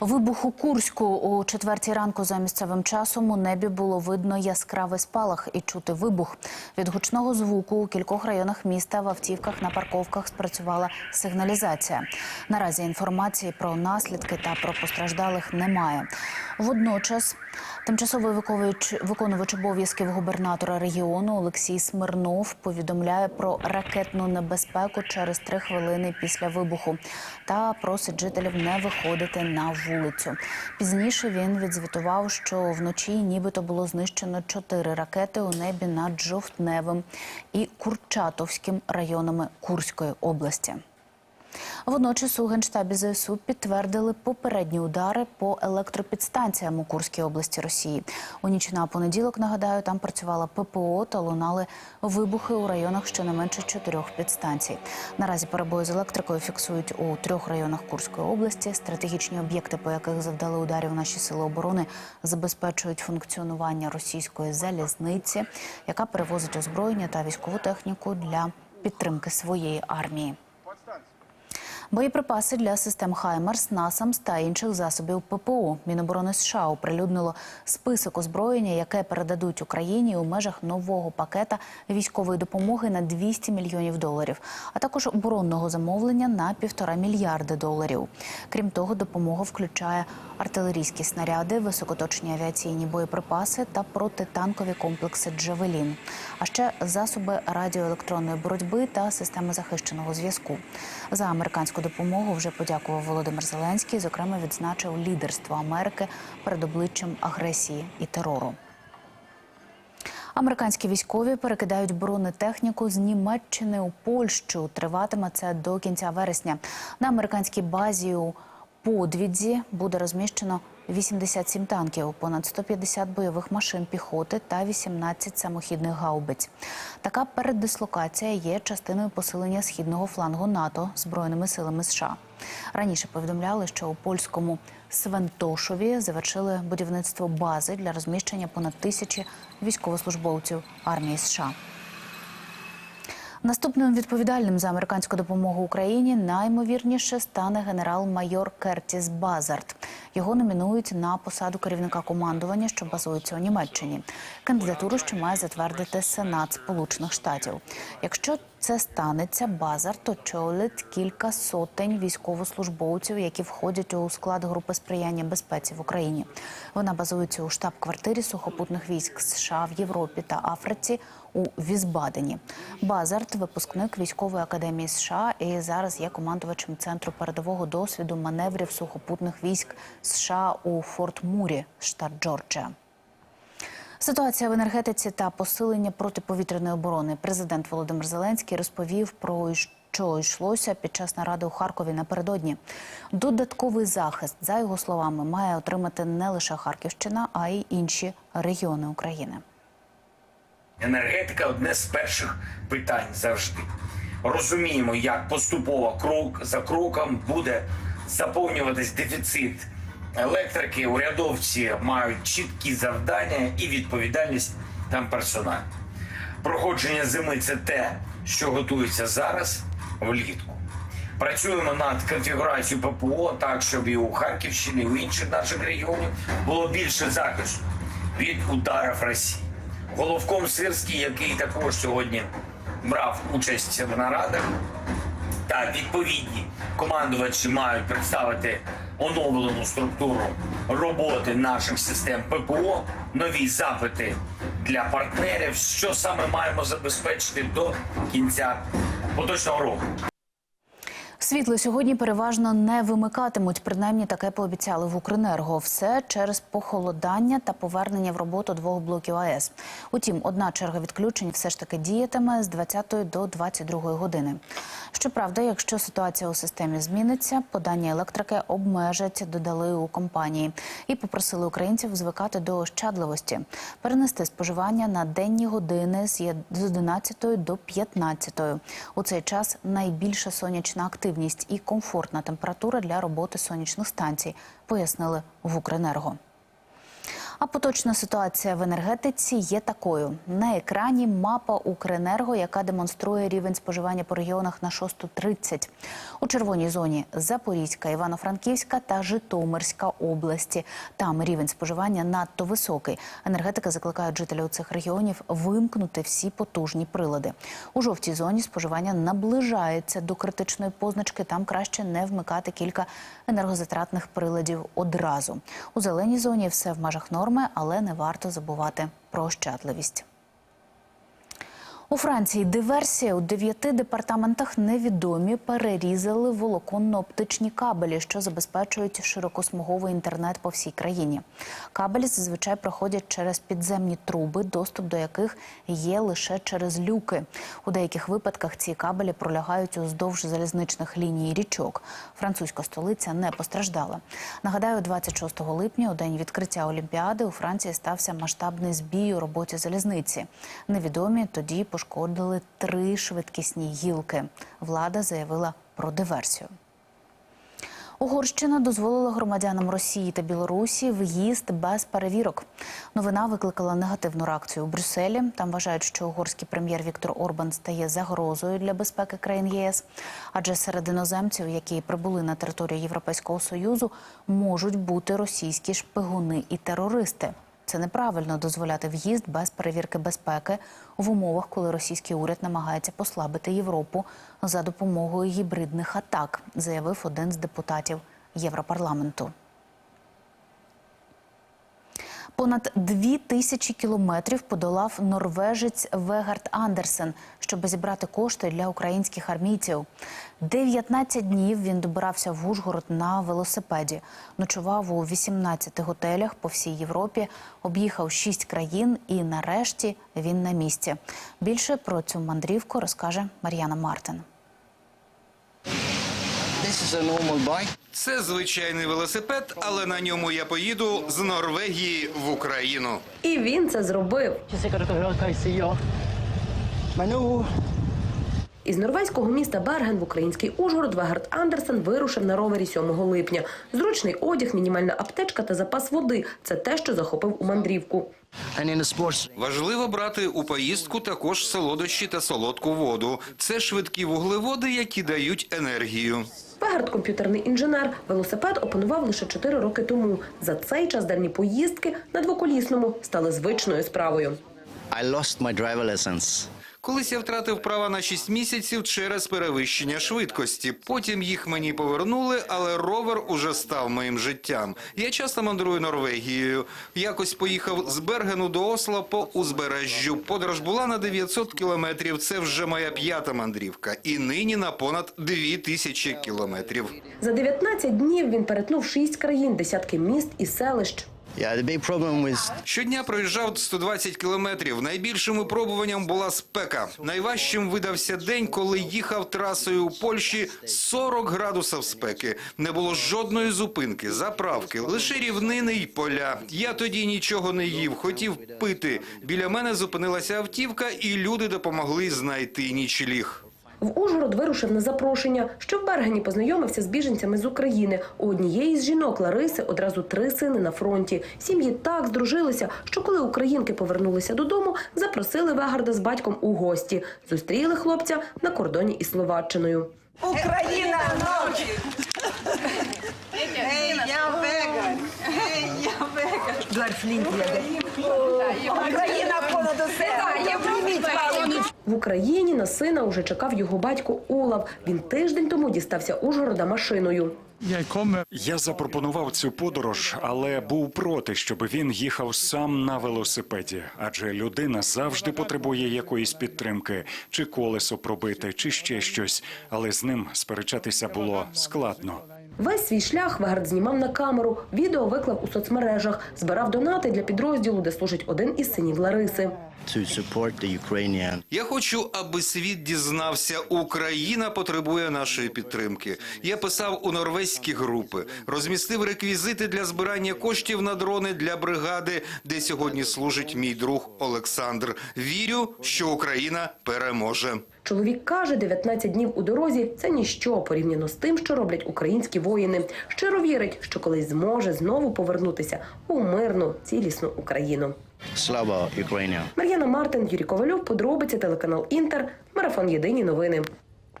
Вибух у Курську у четвертій ранку за місцевим часом у небі було видно яскравий спалах і чути вибух. Від гучного звуку у кількох районах міста в автівках на парковках спрацювала сигналізація. Наразі інформації про наслідки та про постраждалих немає. Водночас виконувач, виконувач обов'язків губернатора регіону Олексій Смирнов повідомляє про ракетну небезпеку через три хвилини після вибуху та просить жителів не виходити на вулицю. Пізніше він відзвітував, що вночі нібито було знищено чотири ракети у небі над Жовтневим і Курчатовським районами Курської області. Водночас у генштабі ЗСУ підтвердили попередні удари по електропідстанціям у Курській області Росії. У ніч на понеділок нагадаю, там працювала ППО та лунали вибухи у районах щонайменше чотирьох підстанцій. Наразі перебої з електрикою фіксують у трьох районах Курської області. Стратегічні об'єкти, по яких завдали ударів наші сили оборони, забезпечують функціонування російської залізниці, яка перевозить озброєння та військову техніку для підтримки своєї армії. Боєприпаси для систем Хаймерс, Насамс та інших засобів ППО. Міноборони США оприлюднило список озброєння, яке передадуть Україні у межах нового пакета військової допомоги на 200 мільйонів доларів, а також оборонного замовлення на півтора мільярди доларів. Крім того, допомога включає артилерійські снаряди, високоточні авіаційні боєприпаси та протитанкові комплекси Джавелін, а ще засоби радіоелектронної боротьби та системи захищеного зв'язку. За американську допомогу вже подякував Володимир Зеленський. Зокрема, відзначив лідерство Америки перед обличчям агресії і терору. Американські військові перекидають бронетехніку з Німеччини у Польщу. Триватиме це до кінця вересня. На американській базі у Подвідзі буде розміщено 87 танків, понад 150 бойових машин піхоти та 18 самохідних гаубиць. Така переддислокація є частиною посилення східного флангу НАТО збройними силами США. Раніше повідомляли, що у польському Свентошові завершили будівництво бази для розміщення понад тисячі військовослужбовців армії США. Наступним відповідальним за американську допомогу Україні наймовірніше стане генерал-майор Кертіс Базард. Його номінують на посаду керівника командування, що базується у Німеччині. Кандидатуру ще має затвердити Сенат Сполучених Штатів. Якщо це станеться, Базард очолить кілька сотень військовослужбовців, які входять у склад групи сприяння безпеці в Україні. Вона базується у штаб-квартирі сухопутних військ США в Європі та Африці у Візбадені. Базард випускник військової академії США і зараз є командувачем центру передового досвіду маневрів сухопутних військ США у Форт Мурі, штат Джорджія. Ситуація в енергетиці та посилення протиповітряної оборони. Президент Володимир Зеленський розповів про що йшлося під час наради у Харкові напередодні. Додатковий захист, за його словами, має отримати не лише Харківщина, а й інші регіони України. Енергетика одне з перших питань завжди. Розуміємо, як поступово крок за кроком буде заповнюватись дефіцит електрики. Урядовці мають чіткі завдання і відповідальність там персональну. Проходження зими це те, що готується зараз влітку. Працюємо над конфігурацією ППО так, щоб і у Харківщині, і у інших наших регіонів було більше захисту від ударів Росії. Головком Сирський, який також сьогодні брав участь в нарадах, та відповідні командувачі мають представити оновлену структуру роботи наших систем ППО, нові запити для партнерів, що саме маємо забезпечити до кінця поточного року. Світло сьогодні переважно не вимикатимуть. Принаймні таке пообіцяли в Укренерго. Все через похолодання та повернення в роботу двох блоків АЕС. Утім, одна черга відключень все ж таки діятиме з 20 до 22 години. Щоправда, якщо ситуація у системі зміниться, подання електрики обмежать, додали у компанії, і попросили українців звикати до ощадливості, перенести споживання на денні години з 11 до 15. У цей час найбільша сонячна активність і комфортна температура для роботи сонячних станцій, пояснили в Укренерго. А поточна ситуація в енергетиці є такою: на екрані мапа Укренерго, яка демонструє рівень споживання по регіонах на 6.30. У червоній зоні Запорізька, Івано-Франківська та Житомирська області. Там рівень споживання надто високий. Енергетики закликають жителів цих регіонів вимкнути всі потужні прилади. У жовтій зоні споживання наближається до критичної позначки. Там краще не вмикати кілька енергозатратних приладів одразу. У зеленій зоні все в межах норми, але не варто забувати про ощадливість. У Франції диверсія у дев'яти департаментах невідомі перерізали волоконно-оптичні кабелі, що забезпечують широкосмуговий інтернет по всій країні. Кабелі зазвичай проходять через підземні труби, доступ до яких є лише через люки. У деяких випадках ці кабелі пролягають уздовж залізничних ліній річок. Французька столиця не постраждала. Нагадаю, 26 липня, у день відкриття Олімпіади, у Франції стався масштабний збій у роботі залізниці. Невідомі тоді пошкодили три швидкісні гілки. Влада заявила про диверсію. Угорщина дозволила громадянам Росії та Білорусі в'їзд без перевірок. Новина викликала негативну реакцію у Брюсселі. Там вважають, що угорський прем'єр Віктор Орбан стає загрозою для безпеки країн ЄС. Адже серед іноземців, які прибули на територію Європейського союзу, можуть бути російські шпигуни і терористи. Це неправильно дозволяти в'їзд без перевірки безпеки в умовах, коли російський уряд намагається послабити Європу за допомогою гібридних атак, заявив один з депутатів Європарламенту. Понад дві тисячі кілометрів подолав норвежець Вегард Андерсен, щоб зібрати кошти для українських армійців. 19 днів він добирався в Ужгород на велосипеді. Ночував у 18 готелях по всій Європі, об'їхав 6 країн і нарешті він на місці. Більше про цю мандрівку розкаже Мар'яна Мартин. This is a normal. Це звичайний велосипед, але на ньому я поїду з Норвегії в Україну. І він це зробив. Із норвезького міста Берген в український Ужгород Вегард Андерсен вирушив на ровері 7 липня. Зручний одяг, мінімальна аптечка та запас води це те, що захопив у мандрівку. Важливо брати у поїздку також солодощі та солодку воду. Це швидкі вуглеводи, які дають енергію. Вегард – комп'ютерний інженер. Велосипед опанував лише 4 роки тому. За цей час дальні поїздки на двоколісному стали звичною справою. I lost my driver. Колись я втратив права на 6 місяців через перевищення швидкості. Потім їх мені повернули, але ровер уже став моїм життям. Я часто мандрую Норвегією. Якось поїхав з Бергену до Осла по узбережжю. Подорож була на 900 кілометрів. Це вже моя п'ята мандрівка. І нині на понад 2000 кілометрів. За 19 днів він перетнув 6 країн, десятки міст і селищ. Щодня проїжджав 120 кілометрів. Найбільшим випробуванням була спека. Найважчим видався день, коли їхав трасою у Польщі 40 градусів спеки. Не було жодної зупинки, заправки, лише рівнини й поля. Я тоді нічого не їв, хотів пити. Біля мене зупинилася автівка, і люди допомогли знайти нічліг. В Ужгород вирушив на запрошення, що в Бергені познайомився з біженцями з України. У однієї з жінок Лариси одразу три сини на фронті. Сім'ї так здружилися, що коли українки повернулися додому, запросили Вегарда з батьком у гості. Зустріли хлопця на кордоні із Словаччиною. Україна ночі! Ей, я веган! Ей, я веган! Бларфлінтєде! Україна понад усе! Прийміть палку! В Україні на сина уже чекав його батько Олав. Він тиждень тому дістався Ужгорода машиною. Я запропонував цю подорож, але був проти, щоб він їхав сам на велосипеді. Адже людина завжди потребує якоїсь підтримки, чи колесо пробити, чи ще щось. Але з ним сперечатися було складно. Весь свій шлях Вегард знімав на камеру. Відео виклав у соцмережах, збирав донати для підрозділу, де служить один із синів Лариси. Я хочу, аби світ дізнався, Україна потребує нашої підтримки. Я писав у норвезькі групи, розмістив реквізити для збирання коштів на дрони для бригади, де сьогодні служить мій друг Олександр. Вірю, що Україна переможе. Чоловік каже, 19 днів у дорозі це ніщо порівняно з тим, що роблять українські воїни. Щиро вірить, що колись зможе знову повернутися у мирну цілісну Україну. Слава Україні! Мар'яна Мартин, Юрій Ковальов, подробиці телеканал Інтер, марафон Єдині новини.